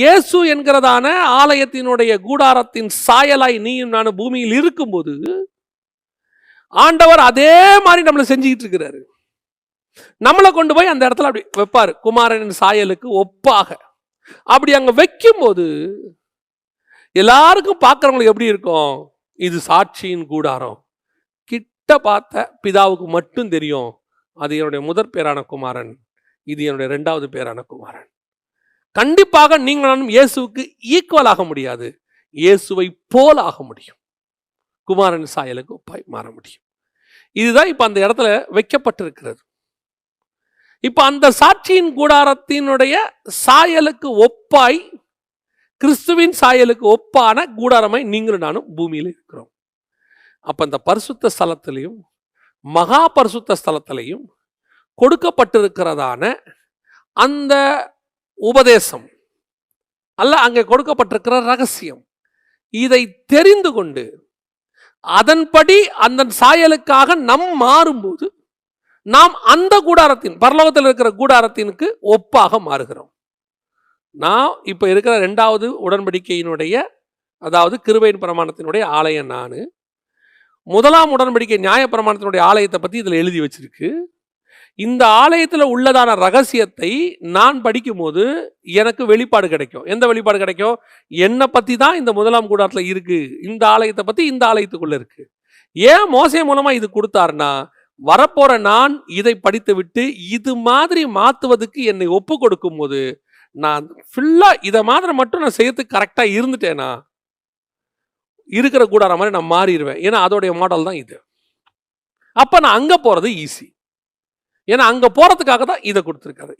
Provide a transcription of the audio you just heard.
இயேசு என்கிறதான ஆலயத்தினுடைய கூடாரத்தின் சாயலாய் நீயும் நானும் பூமியில் இருக்கும்போது ஆண்டவர் அதே மாதிரி நம்மளை செஞ்சுக்கிட்டு இருக்கிறாரு. நம்மளை கொண்டு போய் அந்த இடத்துல அப்படி வைப்பாரு. குமாரனின் சாயலுக்கு ஒப்பாக. அப்படி அங்க வைக்கும்போது எல்லாருக்கும் பார்க்கறவங்களுக்கு எப்படி இருக்கும்? இது சாட்சியின் கூடாரம். கிட்ட பார்த்த பிதாவுக்கு மட்டும் தெரியும். அது என்னுடைய முதற் பேரான குமாரன். இது என்னுடைய ரெண்டாவது பேரான குமாரன். கண்டிப்பாக நீங்கள் நானும் இயேசுவுக்கு ஈக்குவல் ஆக முடியாது. இயேசுவை போல் ஆக முடியும். குமாரன் சாயலுக்கு ஒப்பாய் மாற முடியும். இதுதான் இப்போ அந்த இடத்துல வைக்கப்பட்டிருக்கிறது. இப்போ அந்த சாட்சியின் கூடாரத்தினுடைய சாயலுக்கு ஒப்பாய் கிறிஸ்துவின் சாயலுக்கு ஒப்பான கூடாரமாய் நீங்களும் நானும் பூமியில் இருக்கிறோம். அப்போ அந்த பரிசுத்த ஸ்தலத்திலையும் மகா பரிசுத்த ஸ்தலத்திலையும் கொடுக்கப்பட்டிருக்கிறதான அந்த உபதேசம். அல்ல அங்கே கொடுக்கப்பட்டிருக்கிற ரகசியம். இதை தெரிந்து கொண்டு அதன்படி அந்த சாயலுக்காக நம் மாறும்போது நாம் அந்த கூடாரத்தின் பரலோகத்தில் இருக்கிற கூடாரத்தினுக்கு ஒப்பாக மாறுகிறோம். நான் இப்போ இருக்கிற ரெண்டாவது உடன்படிக்கையினுடைய அதாவது கிருபையின் பிரமாணத்தினுடைய ஆலயம் நான். முதலாம் உடன்படிக்கை நியாய பிரமாணத்தினுடைய ஆலயத்தை பற்றி இதில் எழுதி வச்சிருக்கு. இந்த ஆலயத்தில் உள்ளதான ரகசியத்தை நான் படிக்கும்போது எனக்கு வெளிப்பாடு கிடைக்கும். எந்த வெளிப்பாடு கிடைக்கும்? என்னை பற்றி தான் இந்த முதலாம் கூடாரத்தில் இருக்கு. இந்த ஆலயத்தை பற்றி இந்த ஆலயத்துக்குள்ள இருக்கு. ஏன் மோசை மூலமா இது கொடுத்தாருன்னா வரப்போற நான் இதை படித்து விட்டு இது மாதிரி மாற்றுவதுக்கு என்னை ஒப்பு கொடுக்கும் போது நான் ஃபுல்லா இதை மாதிரி மட்டும் நான் செய்யறதுக்கு கரெக்டாக இருந்துட்டேனா இருக்கிற கூடார மாதிரி நான் மாறிடுவேன். ஏன்னா அதோடைய மாடல் தான் இது. அப்போ நான் அங்கே போகிறது ஈஸி ஏன்னா அங்க போறதுக்காக தான் இதை கொடுத்துருக்காரு.